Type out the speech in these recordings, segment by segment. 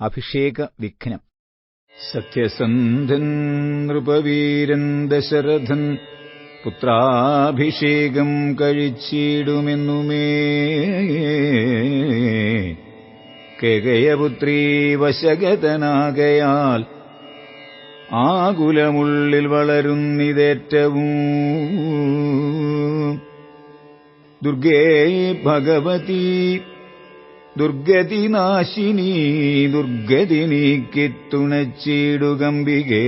അഭിഷേക വിഘ്നം സത്യസന്ധൻ നൃപവീരൻ ദശരഥൻ പുത്രാഭിഷേകം കഴിച്ചിടുമെന്നുമേ. കേകയപുത്രീ വശഗതനാകയാൽ ആകുലമുള്ളിൽ വളരുന്നിതേറ്റവും. ദുർഗേ ഭഗവതി ദുർഗതിനാശിനി ദുർഗതി നീക്കിത്തുണച്ചിടുകമ്പികേ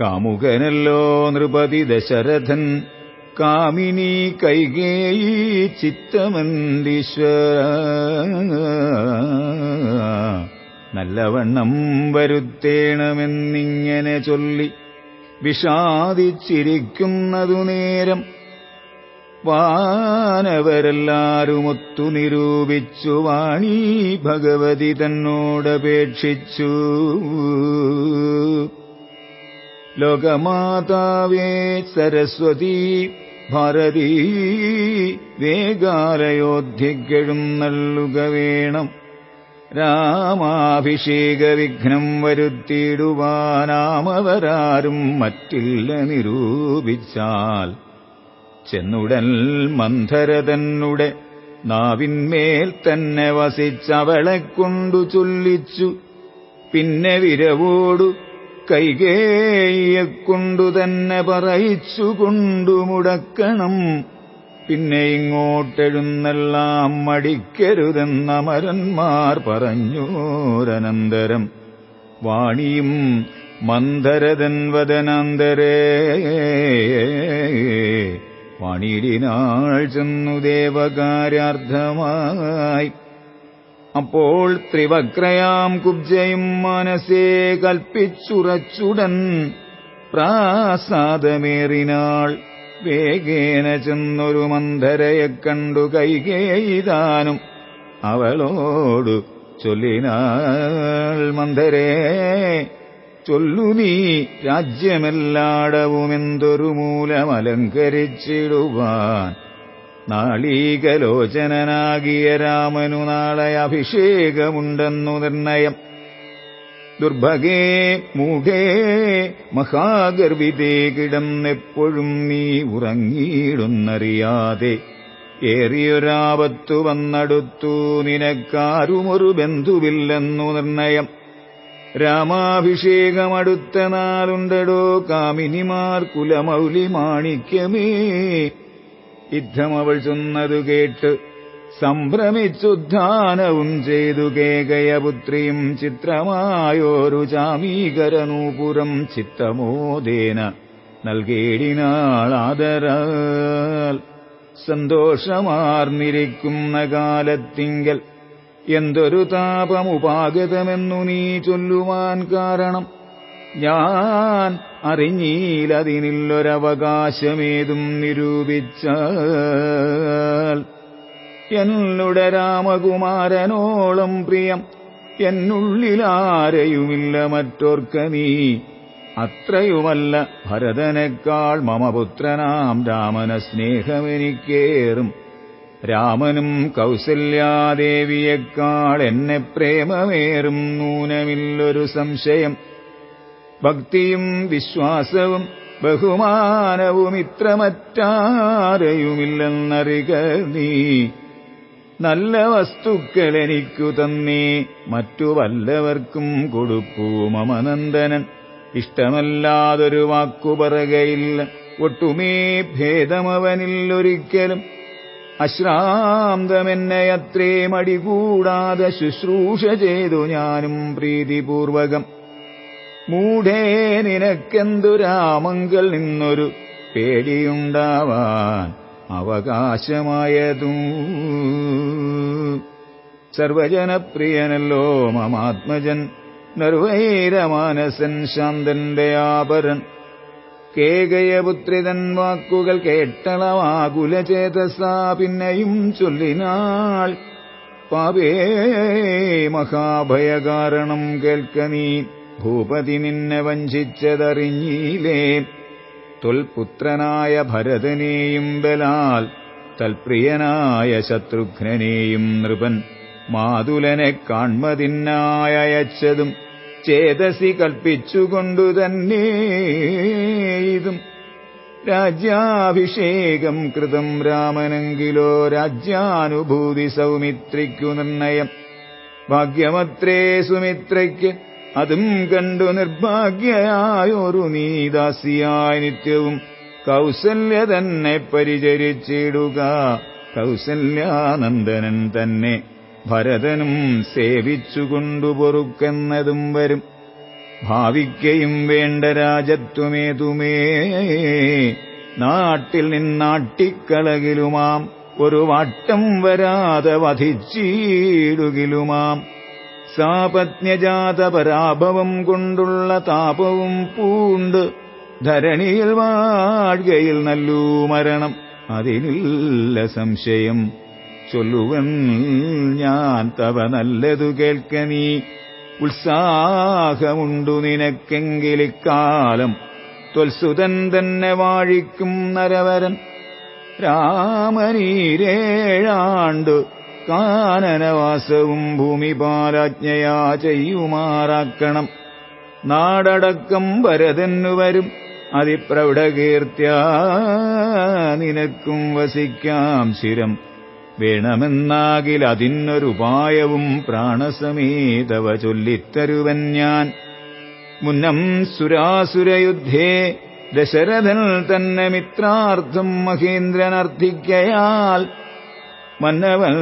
കാമുകനല്ലോ നൃപതി ദശരഥൻ കാമിനി കൈകേയി ചിത്തമന്തീശ്വര നല്ലവണ്ണം വരുത്തേണമെന്നിങ്ങനെ ചൊല്ലി വിഷാദിച്ചിരിക്കുന്നതു നേരം വാനവരെല്ലാരുമൊത്തു നിരൂപിച്ചു വാണി ഭഗവതി തന്നോടപേക്ഷിച്ചു. ലോകമാതാവേ സരസ്വതി ഭാരതീ വേഗാലയോധ്യക്കെഴുന്നള്ളുക വേണം. രാമാഭിഷേക വിഘ്നം വരുത്തിയിടുവാനാമവരാരും മറ്റില്ല നിരൂപിച്ചാൽ. ചെന്നുടൻ മന്ധരതന്നുടെ നാവിന്മേൽ തന്നെ വസിച്ചവളെ കൊണ്ടു ചൊല്ലിച്ചു. പിന്നെ വിരവോടു കൈകേയെക്കൊണ്ടു തന്നെ പറയിച്ചു കൊണ്ടു മുടക്കണം. പിന്നെ ഇങ്ങോട്ടെഴുന്നെല്ലാം മടിക്കരുതെന്ന മരന്മാർ പറഞ്ഞോരനന്തരം. വാണിയും മന്ധരതൻ വദനാന്തരേ വാണിയിടിനാൾ ചെന്നു ദേവകാര്യാർത്ഥമായി. അപ്പോൾ ത്രിവക്രയാം കുബ്ജയും മനസ്സേ കൽപ്പിച്ചുറച്ചുടൻ പ്രാസാദമേറിനാൾ വേഗേന ചെന്നൊരു മന്ധരയെ കണ്ടു കൈകേയിതാനും അവളോടു ചൊല്ലിനാൾ മന്ധരേ ചൊല്ലു നീ രാജ്യമെല്ലാടവുമെന്തൊരു മൂലമലങ്കരിച്ചിടുവാൻ. നാളീകലോചനനാകിയ രാമനു നാളെ അഭിഷേകമുണ്ടെന്നു നിർണയം. ദുർഭഗേ മൂഢേ മഹാഗർവിതേ കിടന്നെപ്പോഴും നീ ഉറങ്ങിയിടുന്നറിയാതെ. ഏറിയൊരാപത്തു വന്നടുത്തു നിനക്കാരുമൊരു ബന്ധുവില്ലെന്നു നിർണയം. രാമാഭിഷേകമടുത്ത നാളുണ്ടടോ കാമിനിമാർ കുലമൗലി മാണിക്യമേ. യുദ്ധമവൾ ചൊന്നതു കേട്ട് സംഭ്രമിച്ചുദ്ധാനവും ചെയ്തു കേകയപുത്രിയും ചിത്രമായോരു ചാമീകരനൂപുരം ചിത്തമോദേന നൽകേടിനാളാദരാൽ. സന്തോഷമാർന്നിരിക്കുന്ന കാലത്തിങ്കൽ എന്തൊരു താപമുപാഗതമെന്നു നീ ചൊല്ലുവാൻ കാരണം. ഞാൻ അറിഞ്ഞീലതിനില്ലൊരവകാശമേതും നിരൂപിച്ചാൽ. എന്നുടെ രാമകുമാരനോളം പ്രിയം എന്നുള്ളിലാരെയുമില്ല മറ്റോർക്ക നീ. അത്രയുമല്ല ഭരതനേക്കാൾ മമപുത്രനാം രാമന സ്നേഹമെനിക്കേറും രാമനും കൗസല്യാദേവിയേക്കാൾ എന്നെ പ്രേമമേറും നൂനമില്ലൊരു സംശയം. ഭക്തിയും വിശ്വാസവും ബഹുമാനവും ഇത്രമറ്റാരയുമില്ലെന്നറിക നീ. നല്ല വസ്തുക്കൾ എനിക്കു തന്നേ മറ്റു വല്ലവർക്കും കൊടുപ്പൂ മമനന്ദനൻ. ഇഷ്ടമല്ലാതൊരു വാക്കു പറകയില്ല ഒട്ടുമേ ഭേദമവനില്ലൊരിക്കലും അശ്രാന്തമെന്നെ അത്രേ മടികൂടാതെ ശുശ്രൂഷ ചെയ്തു ഞാനും പ്രീതിപൂർവകം. മൂഢേ നിനക്കെന്തു രാമങ്കൽ നിന്നൊരു പേടിയുണ്ടാവാൻ അവകാശമായതും. സർവജനപ്രിയനല്ലോ മമാത്മജൻ നിർവൈരമാനസൻ ശാന്തന്റെ ആപരൻ കേകയപുത്രിതൻ വാക്കുകൾ കേട്ടളവാകുലചേതസാ പിന്നെയും ചൊല്ലിനാൾ. പാപേ മഹാഭയകാരണം കേൾക്ക നീ. ഭൂപതി നിന്നെ വഞ്ചിച്ചതറിഞ്ഞീലേ. തൊൽപുത്രനായ ഭരതനെയും ബലാൽ. തൽപ്രിയനായ ശത്രുഘ്നെയും നൃപൻ. മാതുലനെ കാൺമതിനായച്ചതും ചേതസി കൽപ്പിച്ചുകൊണ്ടു തന്നെ ഇതും. രാജ്യാഭിഷേകം കൃതം രാമനെങ്കിലോ രാജ്യാനുഭൂതി സൗമിത്രിക്കു നിർണയം. ഭാഗ്യമത്രേ സുമിത്രയ്ക്ക് അതും കണ്ടു നിർഭാഗ്യയായൊരു നീദാസിയായി നിത്യവും. കൗസല്യ തന്നെ പരിചരിച്ചിടുക. കൗസല്യാനന്ദനൻ തന്നെ ഭരതനും സേവിച്ചുകൊണ്ടു പൊറുക്കെന്നതും വരും. ഭാവിക്കയും വേണ്ട രാജത്വമേതുമേ നാട്ടിൽ നിന്നാട്ടിക്കളകിലുമാം ഒരു വട്ടം വരാതെ വധിച്ചീടുകിലുമാം. സാപത്ന്യജാത പരാഭവം കൊണ്ടുള്ള താപവും പൂണ്ട് ധരണിയിൽ വാഴ്കയിൽ നല്ലൂ മരണം. അതിനില്ല സംശയം. ചൊല്ലുവൻ ഞാൻ തവ നല്ലതു കേൾക്ക നീ. ഉത്സാഹമുണ്ടു നിനക്കെങ്കിലിക്കാലം ത്വൽസുതൻ തന്നെ വാഴിക്കും നരവരൻ. രാമനീരേഴാണ്ടു കാനനവാസവും ഭൂമിപാലാജ്ഞയാ ചെയ്യുമാറാക്കണം. നാടടക്കം ഭരതന്നു വരും. അതിപ്രൗഢകീർത്യാ നിനക്കും വസിക്കാം ശിരം. വേണമെന്നാകിൽ അതിനൊരുപായവും പ്രാണസമേതവ ചൊല്ലിത്തരുവൻ ഞാൻ. മുന്നം സുരാസുരയുദ്ധേ ദശരഥൻ തന്നെ മിത്രാർത്ഥം മഹേന്ദ്രനർത്ഥിക്കയാൽ മന്നവൻ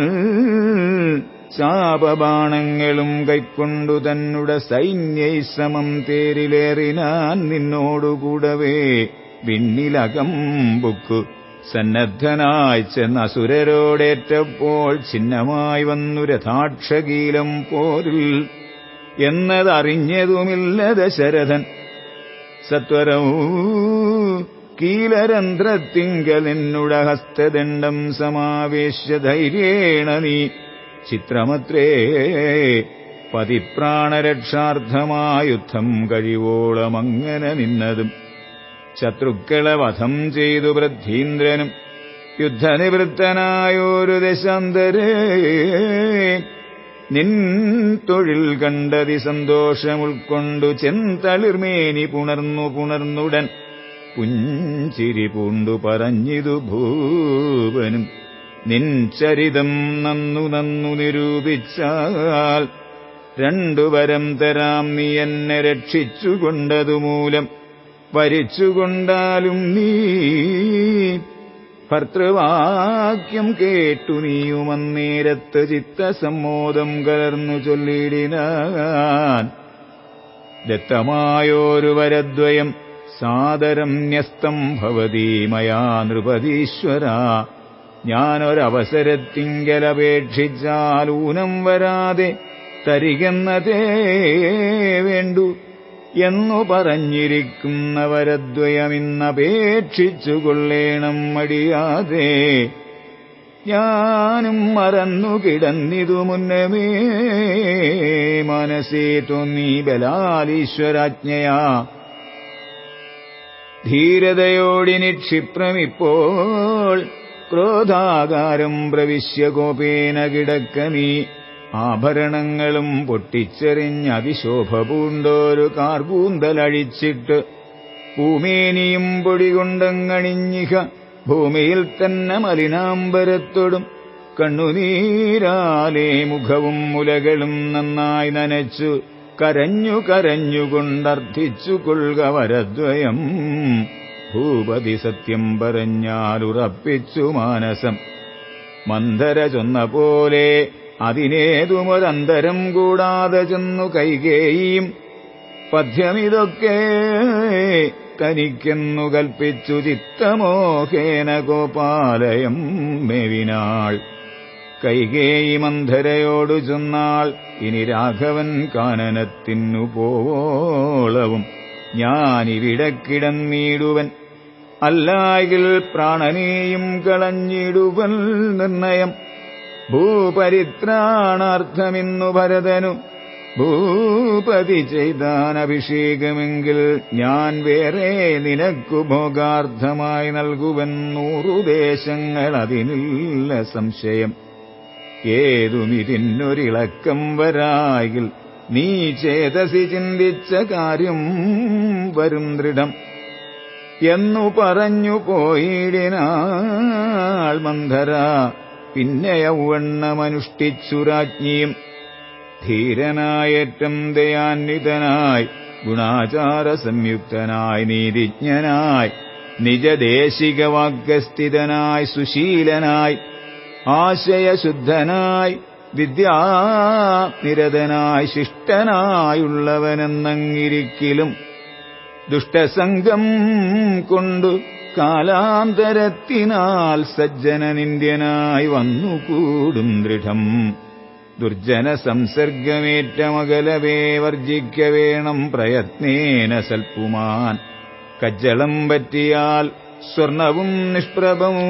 ശാപബാണങ്ങളും കൈക്കൊണ്ടു തന്നുടെ സൈന്യൈ സമം തേരിലേറിനാൻ നിന്നോടുകൂടവേ വിണ്ണിലകം ബുക്കു സന്നദ്ധനായി ചെന്ന അസുരരോടേറ്റപ്പോൾ ചിഹ്നമായി വന്നു രഥാക്ഷകീലം പോരിൽ. എന്നതറിഞ്ഞതുമില്ല ദശരഥൻ. സത്വരവും കീലരന്ധ്രത്തിങ്കലിന്നുടഹസ്തദണ്ഡം സമാവേശ്യ ധൈര്യേണ നീ. ചിത്രമത്രേ പതിപ്രാണരക്ഷാർത്ഥമായുദ്ധം കഴിവോളമങ്ങനെ നിന്നതും. ശത്രുക്കളെ വധം ചെയ്തു വൃദ്ധീന്ദ്രനും യുദ്ധനിവൃത്തനായൊരു ദശാന്തരേ. നിൻ തൊഴിൽ കണ്ടതി സന്തോഷം സന്തോഷമുൾക്കൊണ്ടു ചെന്തളിർമേനി പുണർന്നു പുണർന്നുടൻ പുഞ്ചിരി പൂണ്ടു പറഞ്ഞിതു ഭൂപനും. നിൻ ചരിതം നന്നു നന്നു നിരൂപിച്ചാൽ രണ്ടുവരം തരാം നീ എന്നെ രക്ഷിച്ചുകൊണ്ടതുമൂലം വരിച്ചുകൊണ്ടാലും നീ ഭർത്തൃവാക്യം കേട്ടു നീയുമന്നേരത്ത് ചിത്തസമ്മോദം കലർന്നു ചൊല്ലിടിനാൻ. ദത്തമായോരു വരദ്വയം സാദരം ന്യസ്തം ഭവതി മയാ നൃപതീശ്വര. ഞാനൊരവസരത്തിങ്കലപേക്ഷിച്ചാലൂനം വരാതെ തരികെന്നതേ വേണ്ടു. എന്നു പറഞ്ഞിരിക്കുന്നവരദ്വയമിന്നപേക്ഷിച്ചുകൊള്ളേണം വരദ്വയമിന്നപേക്ഷിച്ചു കൊള്ളേണം മടിയാതെ. ഞാനും മറന്നു കിടന്നിതു മുന്നമേ. മനസ്സേ തോന്നി ബലാലീശ്വരാജ്ഞയാ. ധീരതയോടിനി ക്ഷിപ്രമിപ്പോൾ ക്രോധാകാരം പ്രവിശ്യ കോപേന ആഭരണങ്ങളും പൊട്ടിച്ചെറിഞ്ഞ് അതിശോഭ പൂണ്ടോരു കാർകൂന്തലഴിച്ചിട്ട് ഭൂമേനിയും പൊടികൊണ്ടങ്ങണിഞ്ഞിഹ ഭൂമിയിൽ തന്നെ മലിനാംബരത്തൊടും. കണ്ണുനീരാലേ മുഖവും മുലകളും നന്നായി നനച്ചു കരഞ്ഞു കരഞ്ഞുകൊണ്ടർത്ഥിച്ചു കൊള്ളുക വരദ്വയം. ഭൂപതി സത്യം പറഞ്ഞാലുറപ്പിച്ചു മാനസം. മന്ദര ചൊന്ന പോലെ അതിനേതുമൊരന്തരം കൂടാതെ ചെന്നു കൈകേയും. പദ്യമിതൊക്കെ തനിക്കെന്നു കൽപ്പിച്ചു ചിത്തമോഹേന ഗോപാലയം മേവിനാൾ. കൈകേയി മന്ധരയോടു ചെന്നാൾ ഇനി രാഘവൻ കാനനത്തിനു പോവോളവും. ഞാനിവിടെ കിടന്നിടുവൻ. അല്ലായിൽ പ്രാണനെയും കളഞ്ഞിടുവൻ നിർണയം. ഭൂപരിത്രാണാർത്ഥമിന്നു ഭരതനു. ഭൂപതി ചെയ്താൻ അഭിഷേകമെങ്കിൽ ഞാൻ വേറെ നിനക്കു ഭോഗാർത്ഥമായി നൽകുവൻ നൂറുദേശങ്ങൾ അതിനില്ല സംശയം. ഏതുമിതിന്നൊരിളക്കം വരായിൽ നീ ചേതസി ചിന്തിച്ച കാര്യം വരും ദൃഢം. എന്നു പറഞ്ഞു പോയിടിനാൾ മന്ധര. പിന്നെ യൗവണ്ണമനുഷ്ഠിച്ചു രാജ്ഞിയും ധീരനായേറ്റം ദയാന്വിതനായി ഗുണാചാര സംയുക്തനായി നീതിജ്ഞനായി നിജദേശികവാഗ്യസ്ഥിതനായി സുശീലനായി ആശയശുദ്ധനായി വിദ്യാനിരതനായി ശിഷ്ടനായുള്ളവനെന്നങ്ങിരിക്കലും ദുഷ്ടസംഗം കൊണ്ടു കാലാന്തരത്തിനാൽ സജ്ജനനിന്ദ്യനായി വന്നുകൂടും ദൃഢം. ദുർജന സംസർഗമേറ്റമകലവേ വർജിക്ക വേണം പ്രയത്നേന സൽപ്പുമാൻ കജ്ജളം പറ്റിയാൽ സ്വർണവും നിഷ്പ്രഭവും.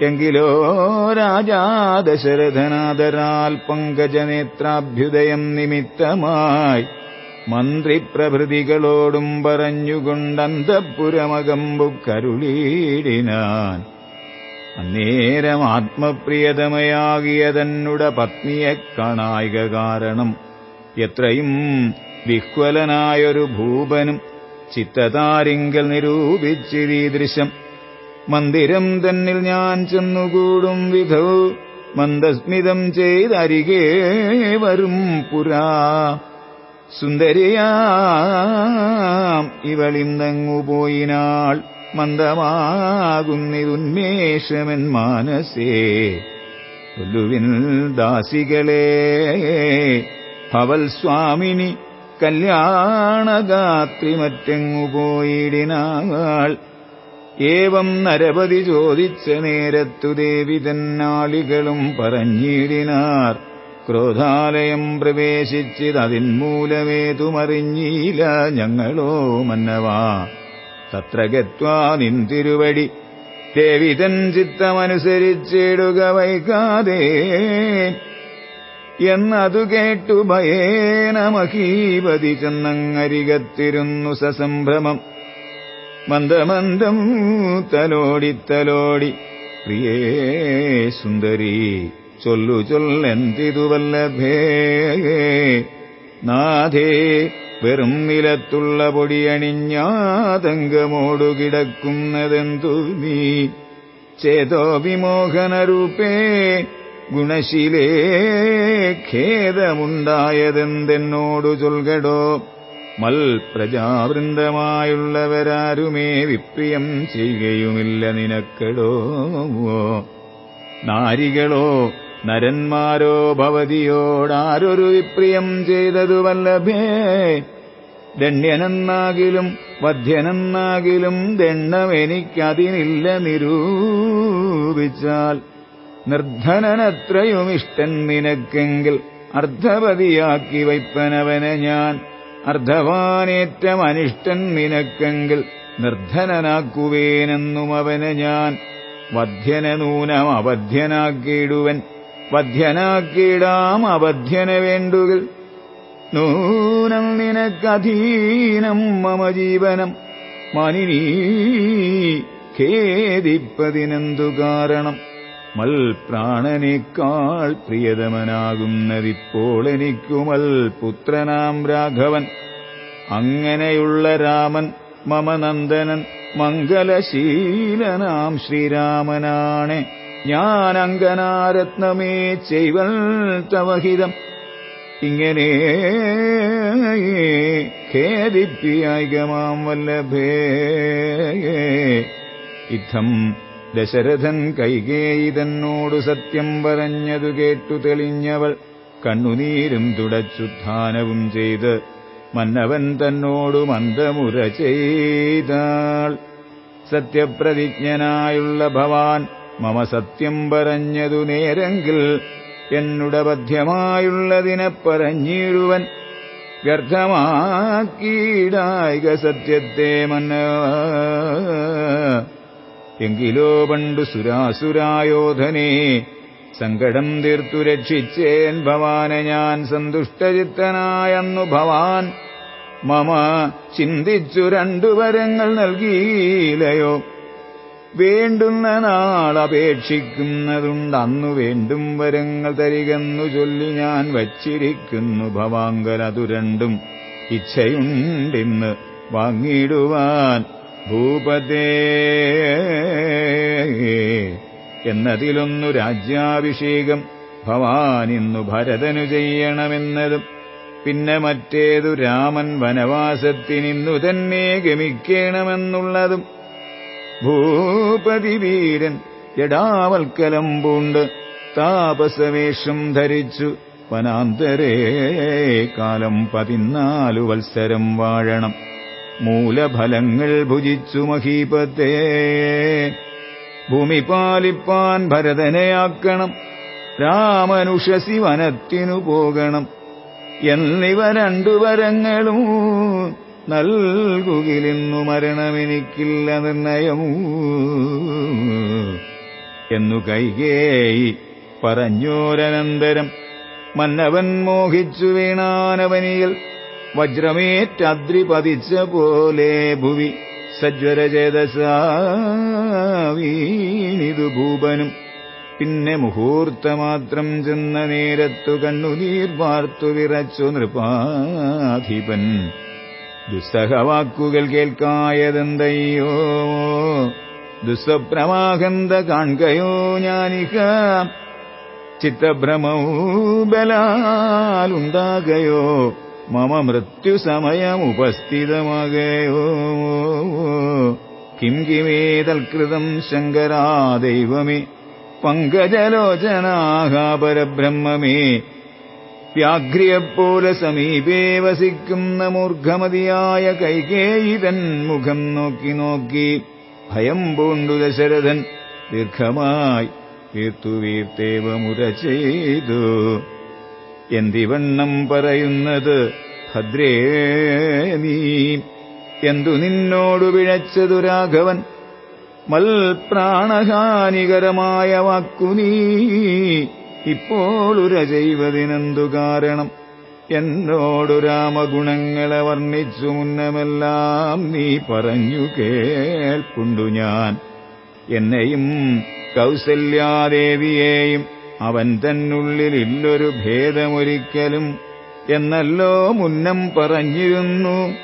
എങ്കിലോ രാജാ ദശരഥനാദരാൽ പങ്കജനേത്രാഭ്യുദയം നിമിത്തമായി മന്ത്രിപ്രഭൃതികളോടും പറഞ്ഞുകൊണ്ടന്തപ്പുരമകമ്പു കരുളീടിനാൻ. അന്നേരം ആത്മപ്രിയതമയാകിയ തന്നുട പത്നിയെ കാണായിക കാരണം എത്രയും വിഹ്വലനായൊരു ഭൂപനും ചിത്തതാരിങ്കൽ നിരൂപിച്ചിരീദൃശം മന്ദിരം തന്നിൽ ഞാൻ ചെന്നുകൂടും വിധൗ മന്ദസ്മിതം ചെയ്തരികെ വരും പുരാ. സുന്ദരിയാം. ഇവളിന്നങ്ങു പോയിനാൾ മന്ദമാകുന്നിതുന്മേഷമൻ മാനസേ. കൊല്ലുവിൻ ദാസികളെ ഭവൽ സ്വാമിനി കല്യാണഗാത്രി മറ്റെങ്ങു പോയിടിനാൾ. ഏവം നരപതി ചോദിച്ച നേരത്തു ദേവി തന്നാളികളും പറഞ്ഞിടിനാർ. ക്രോധാലയം പ്രവേശിച്ചിതതിന്മൂലമേതുമറിഞ്ഞീല ഞങ്ങളോ മന്നവാ. തത്ര ഗത്വാ നിന്തിരുവടി ദേവിതൻ ചിത്തമനുസരിച്ചിടുക വൈകാതെ. എന്നതു കേട്ടു ഭയേന മഹീപതി ചെന്നങ്ങരികത്തിരുന്നു സസംഭ്രമം. മന്ദമന്ദം തലോടി തലോടി. പ്രിയേ സുന്ദരി. ചൊല്ലു ചൊല്ലെന്തിതു വല്ലഭേ നാഥേ വെറും നിലത്തുള്ള പൊടിയണിഞ്ഞാതങ്കമോടു കിടക്കുന്നതെന്തു നീ? ചേതോ വിമോഹനരൂപേ ഗുണശീലേ ഖേദമുണ്ടായതെന്തെന്നോടു ചൊൽകടോ? മൽ പ്രജാവൃന്ദമായുള്ളവരാരുമേ വിപ്രിയം ചെയ്യുകയുമില്ല നിനക്കടോ? നാരികളോ നരന്മാരോ ഭവതിയോടാരൊരു വിപ്രിയം ചെയ്തതു വല്ലഭേ ദണ്ഡ്യനെന്നാകിലും വധ്യനെന്നാകിലും ദണ്ഡമെനിക്കതിനില്ല നിരൂപിച്ചാൽ നിർധനനത്രയും ഇഷ്ടൻ നിനക്കെങ്കിൽ അർദ്ധപതിയാക്കി വയ്പ്പനവനെ ഞാൻ. അർദ്ധവാനേറ്റം അനിഷ്ടൻ നിനക്കെങ്കിൽ നിർധനനാക്കുവേനെന്നും അവനെ ഞാൻ. വധ്യന നൂനം അബദ്ധ്യനാക്കിയിടുവൻ വധ്യനാക്കിയിടാം അവധ്യന വേണ്ടുകൾ നൂനം നിനക്കധീനം മമ ജീവനം. മനിനീ ഖേദിപ്പതിനെന്തു കാരണം? മൽപ്രാണനേക്കാൾ പ്രിയതമനാകുന്നതിപ്പോൾ എനിക്കുമൽ പുത്രനാം രാഘവൻ. അങ്ങനെയുള്ള രാമൻ മമനന്ദനൻ മംഗലശീലനാം ശ്രീരാമനാണ്. ഞാൻ അങ്കനാരത്നമേ ചെയ്വൽ തവഹിതം. ഇങ്ങനെ ഖേദിപ്പിയായികമാം വല്ലഭേ. ഇത്തം ദശരഥൻ കൈകേയി തന്നോടു സത്യം പറഞ്ഞതു കേട്ടു തെളിഞ്ഞവൾ. കണ്ണുനീരും തുടച്ചുത്ഥാനവും ചെയ്ത് മന്നവൻ തന്നോടു മന്ദമുര ചെയ്താൾ. സത്യപ്രതിജ്ഞനായുള്ള ഭവാൻ മമ സത്യം പറഞ്ഞതു നേരെങ്കിൽ എന്നുട ബദ്ധ്യമായുള്ളതിനെ പറഞ്ഞിടുവൻ വ്യർത്ഥമാക്കീടായിക സത്യത്തെ മന്ന. എങ്കിലോ പണ്ടു സുരാസുരായോധനെ സങ്കടം തീർത്തു രക്ഷിച്ചേൻ ഭവാനെ ഞാൻ സന്തുഷ്ടചിത്തനായെന്നു ഭവാൻ. മമ ചിന്തിച്ചു രണ്ടു വരങ്ങൾ നൽകിയില്ലയോ വേണ്ടുന്ന നാൾ അപേക്ഷിക്കുന്നതുണ്ട്. അന്നു വേണ്ടും വരങ്ങൾ തരികെന്നു ചൊല്ലി ഞാൻ വച്ചിരിക്കുന്നു. ഭവാങ്കലതു രണ്ടും ഇച്ഛയുണ്ടിന്ന് വാങ്ങിയിടുവാൻ ഭൂപതേ എന്നതിലൊന്നു രാജ്യാഭിഷേകം ഭവാനിന്നു ഭരതനു ചെയ്യണമെന്നതും പിന്നെ മറ്റേതു രാമൻ വനവാസത്തിനിന്നു തന്നെ ഗമിക്കണമെന്നുള്ളതും ഭൂപതി വീരൻ ജടാവൽക്കലം പൂണ്ട് താപസവേഷം ധരിച്ചു വനാന്തരേ കാലം പതിനാലു വത്സരം വാഴണം. മൂലഫലങ്ങൾ ഭുജിച്ചു മഹീപത്തെ. ഭൂമി പാലിപ്പാൻ ഭരതനെയാക്കണം രാമനുഷസി വനത്തിനു പോകണം. എന്നിവ രണ്ടു വരങ്ങളും നൽകുകിലിന്നു മരണമെനിക്കില്ല നിർണയമൂ എന്നു കൈകേയി പറഞ്ഞോരനന്തരം മന്നവൻ മോഹിച്ചു വീണാനവനിയിൽ വജ്രമേറ്റദ്രി പതിച്ച പോലെ ഭുവി സജ്വരചേതസീണിതു ഭൂപനും. പിന്നെ മുഹൂർത്തമാത്രം ചെന്ന നേരത്തു കണ്ണുനീർ വാർത്തു വിറച്ചു നൃപാധിപൻ. ദുസ്സഹവാക്കുകൾ കേൾക്കായതെന്തയ്യോ? ദുസ്വപ്രമാഹന്ത കാൺകയോ ഞാനിക ചിത്തഭ്രമവും ബലാലുണ്ടാകയോ? മമ മൃത്യുസമയം ഉപസ്ഥിതമാകയോ? കിം കിമേതൽകൃതം ശങ്കരാ ദൈവമേ പങ്കജലോചനാഹ വ്യാഘ്രിയെപ്പോലെ സമീപേ വസിക്കുന്ന മൂർഖമതിയായ കൈകേയിതൻ മുഖം നോക്കി നോക്കി ഭയം പൂണ്ടു ദശരഥൻ ദീർഘമായി വീർത്തു വീർത്തേവ മുര ചെയ്തു എന്തിവണ്ണം പറയുന്നത്? ഭദ്രേ നീ. എന്തു നിന്നോടു വിഴച്ചതു രാഘവൻ? മൽപ്രാണഹാനികരമായ വാക്കു നീ. ഇപ്പോൾ ഉര ചെയ്വതിനെന്തു കാരണം എന്നോടു രാമഗുണങ്ങളെ വർണിച്ചു മുന്നമെല്ലാം നീ പറഞ്ഞു കേൾപ്പുണ്ടു ഞാൻ. എന്നെയും കൗസല്യാദേവിയെയും അവൻ തന്നുള്ളിൽ ഇല്ലൊരു ഭേദമൊരിക്കലും എന്നല്ലോ മുന്നം പറഞ്ഞിരുന്നു.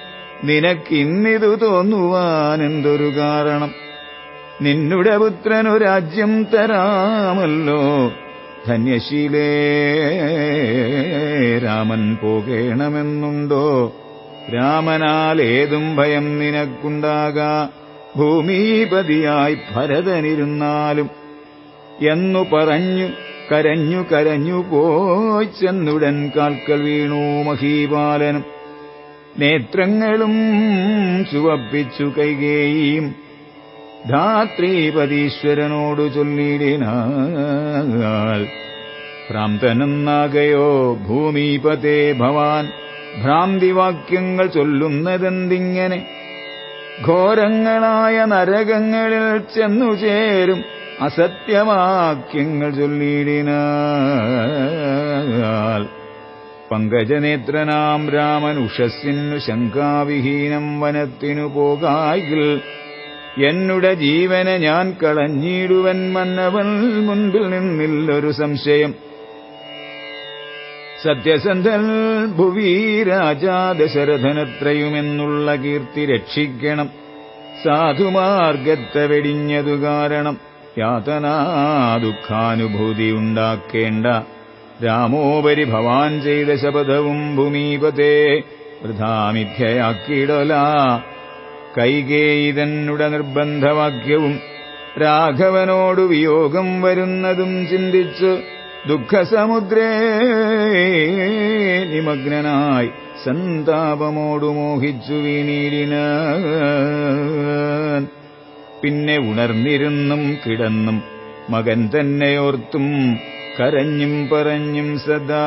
നിനക്കിന്നിതു തോന്നുവാൻ എന്തൊരു കാരണം? നിന്നുടെ പുത്രനു രാജ്യം തരാമല്ലോ. ധന്യശീലേ രാമൻ പോകേണമെന്നുണ്ടോ? രാമനാൽ ഏതും ഭയം നിനക്കുണ്ടാകാ. ഭൂമിപതിയായി ഭരതനിരുന്നാലും എന്നു പറഞ്ഞു കരഞ്ഞു കരഞ്ഞു പോയി ചെന്നുടൻ കാൽക്കൽ വീണു മഹീപാലനും നേത്രങ്ങളും ചുവപ്പിച്ചു കൈകേയും. ധാത്രീപതീശ്വരനോടു ചൊല്ലിടിനാൽ ഭ്രാന്തനെന്നാകയോ ഭൂമിപതേ ഭവാൻ ഭ്രാന്തിവാക്യങ്ങൾ ചൊല്ലുന്നതെന്തിങ്ങനെ? ഘോരങ്ങളായ നരകങ്ങളിൽ ചെന്നു ചേരും അസത്യവാക്യങ്ങൾ ചൊല്ലിടിനാൽ പങ്കജനേത്രനാം രാമൻ ഉഷസ്സിനു ശങ്കാവിഹീനം വനത്തിനു പോകായിൽ എന്നുടെ ജീവനെ ഞാൻ കളഞ്ഞിടുവൻ മന്നവൻ മുൻപിൽ നിന്നില്ലൊരു സംശയം. സത്യസന്ധൻ ഭുവി രാജാ ദശരഥനത്രയുമെന്നുള്ള കീർത്തി രക്ഷിക്കണം. സാധുമാർഗത്തെ വെടിഞ്ഞതു കാരണം യാതനാ ദുഃഖാനുഭൂതി ഉണ്ടാക്കേണ്ട രാമോപരി ഭവാൻ ചെയ്ത ശപഥവും ഭൂമീപതേ വൃഥാമിഥ്യയാക്കിയിടല. കൈകേയിതന്നുടെ നിർബന്ധവാക്യവും രാഘവനോടു വിയോഗം വരുന്നതും ചിന്തിച്ച് ദുഃഖസമുദ്രേ നിമഗ്നനായി സന്താപമോടു മോഹിച്ചു വീണീരിന പിന്നെ ഉണർന്നിരുന്നും കിടന്നും മകൻ തന്നെയോർത്തും കരഞ്ഞും പറഞ്ഞും സദാ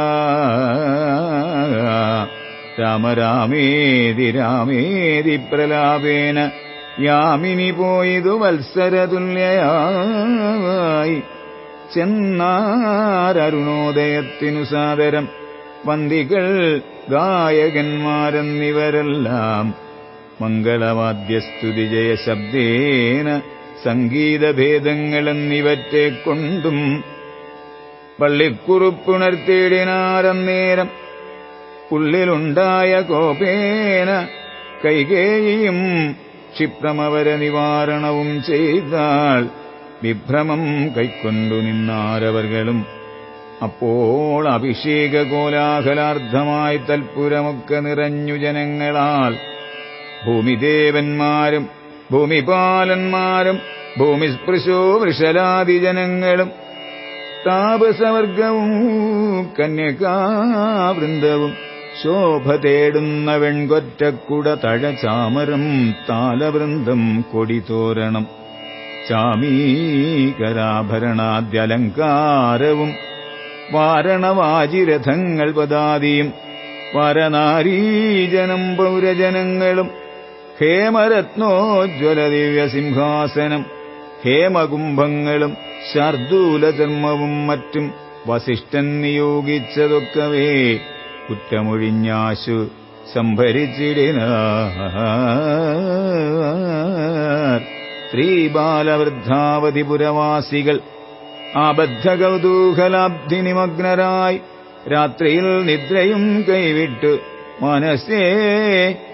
രാമരാമേതി രാമേതി പ്രലാപേന യാമിനി പോയതു വത്സരതുല്യയായി. ചെന്നാരരുണോദയത്തിനു സാദരം പന്തികൾ ഗായകന്മാരെന്നിവരെല്ലാം മംഗളവാദ്യസ്തുതി ജയ ശബ്ദേന പള്ളിക്കുറുപ്പുണർത്തിയിടിനാരം നേരം ഉള്ളിലുണ്ടായ കോപേന കൈകേയിയും ക്ഷിപ്രമവര നിവാരണവും ചെയ്താൽ വിഭ്രമം കൈക്കൊണ്ടു നിന്നാരവർകളും. അപ്പോൾ അഭിഷേക കോലാഹലാർത്ഥമായി തൽപുരമൊക്കെ നിറഞ്ഞു ജനങ്ങളാൽ ഭൂമിദേവന്മാരും ഭൂമിപാലന്മാരും ഭൂമിസ്പൃശോ വൃഷലാദിജനങ്ങളും താപസവർഗവും കന്യകാവൃന്ദവും ശോഭ തേടുന്ന വെൺകൊറ്റക്കുട തഴചാമരം താലവൃന്ദം കൊടിതോരണം ചാമീകരാഭരണാദ്യലങ്കാരവും വാരണവാചിരഥങ്ങൾ പദാതിയും വരനാരീജനം പൗരജനങ്ങളും ഹേമരത്നോജ്വല ദിവ്യസിംഹാസനം ഹേമകുംഭങ്ങളും ശർദൂലചർമ്മവും മറ്റും വസിഷ്ഠൻ നിയോഗിച്ചതൊക്കവേ. കുറ്റമൊഴിഞ്ഞാശു സംഭരിച്ചിടിന. ശ്രീബാലവൃദ്ധാവതിപുരവാസികൾ പുരവാസികൾ ആബദ്ധ കൗതൂഹലാബ്ധി നിമഗ്നരായി രാത്രിയിൽ നിദ്രയും കൈവിട്ട് മനസ്സേ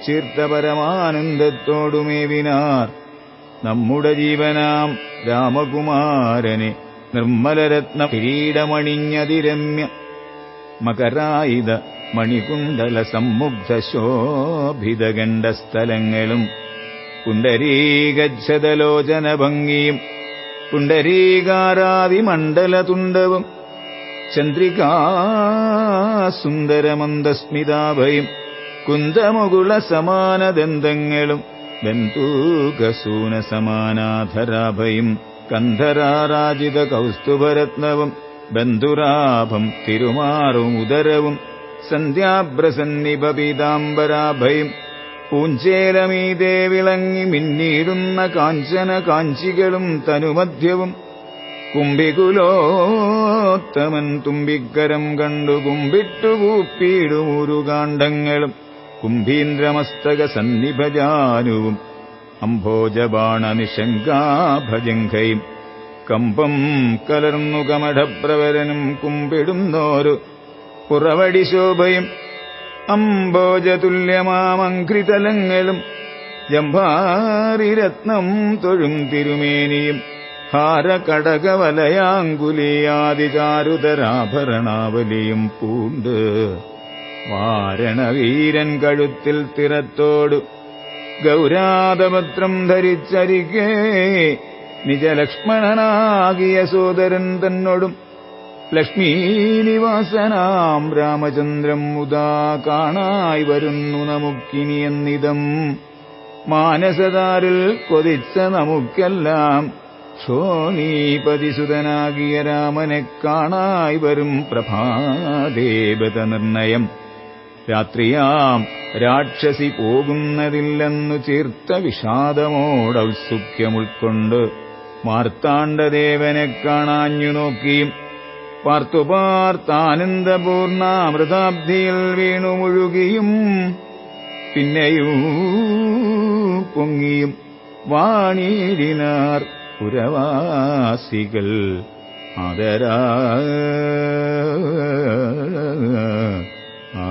ചിർത്തപരമാനന്ദത്തോടുമേവിനാർ നമ്മുടെ ജീവനാം രാമകുമാരനെ നിർമ്മലരത്ന കിരീടമണിഞ്ഞതിരമ്യ മകരായുധ മണികുണ്ടല സമ്മുഗ്ധ ശോഭിതകണ്ഠ സ്ഥലങ്ങളും പുണ്ടരീകച്ഛതലോചന ഭംഗിയും പുണ്ടരീകാരാതിമണ്ഡലതുണ്ടവും ചന്ദ്രികാസുന്ദരമന്ദസ്മിതാഭയും കുന്തമുകുള സമാനദന്തങ്ങളും ബന്ധൂകസൂന സമാനാധരാഭയും കന്ധരാരാജിത കൗസ്തുഭരത്നവും ബന്ധുരാഭം തിരുമാറും ഉദരവും സന്ധ്യാഭ്രസന്നിപീതാംബരാഭയും പൂഞ്ചേരമീതേ വിളങ്ങി മിന്നിടുന്ന കാഞ്ചന കാഞ്ചികളും തനുമധ്യവും. കുംഭികുലോത്തമൻ തുമ്പിക്കരം കണ്ടു കുമ്പിട്ടു കൂപ്പിയിടുമുരുകാണ്ഡങ്ങളും കുംഭീന്ദ്രമസ്തക സന്നിഭജാനുവും. അംഭോജബാണനിശങ്കാഭജങ്കയും കമ്പം കലർന്നു കമഠപ്രവരനും കുമ്പിടുന്നോരു പുറവടി ശോഭയും അംബോജതുല്യമാമംഘ്രിതലങ്ങളും ജംഭാരിരത്നം തൊഴും തിരുമേനിയും ഹാരകടകവലയാങ്കുലിയാദിചാരുതരാഭരണാവലിയും പൂണ്ട് വാരണവീരൻ കഴുത്തിൽ തിരത്തോടു ഗൗരാതപത്രം ധരിച്ചരികേ നിജലക്ഷ്മണനാകിയ സോദരൻ തന്നോടും ലക്ഷ്മീനിവാസനാം രാമചന്ദ്രം മുതാ കാണായി വരുന്നു നമുക്കിനി എന്നിതം മാനസതാരിൽ കൊതിച്ച നമുക്കെല്ലാം ക്ഷോണീപതിസുതനാകിയ രാമനെ കാണായി വരും പ്രഭാദേവത നിർണയം. രാത്രിയാം രാക്ഷസി പോകുന്നതില്ലെന്നു ചേർത്ത വിഷാദമോടൗത്സുഖ്യമുൾക്കൊണ്ട് മാർത്താണ്ഡദേവനെ കാണാഞ്ഞു നോക്കിയും പാർത്തുപാർത്താനന്ദപൂർണാമൃതാബ്ധിയിൽ വീണു മുഴുകിയും പിന്നെയും പൊങ്ങിയും വാണിയിടിനാർ പുരവാസികൾ ആദരാ ആ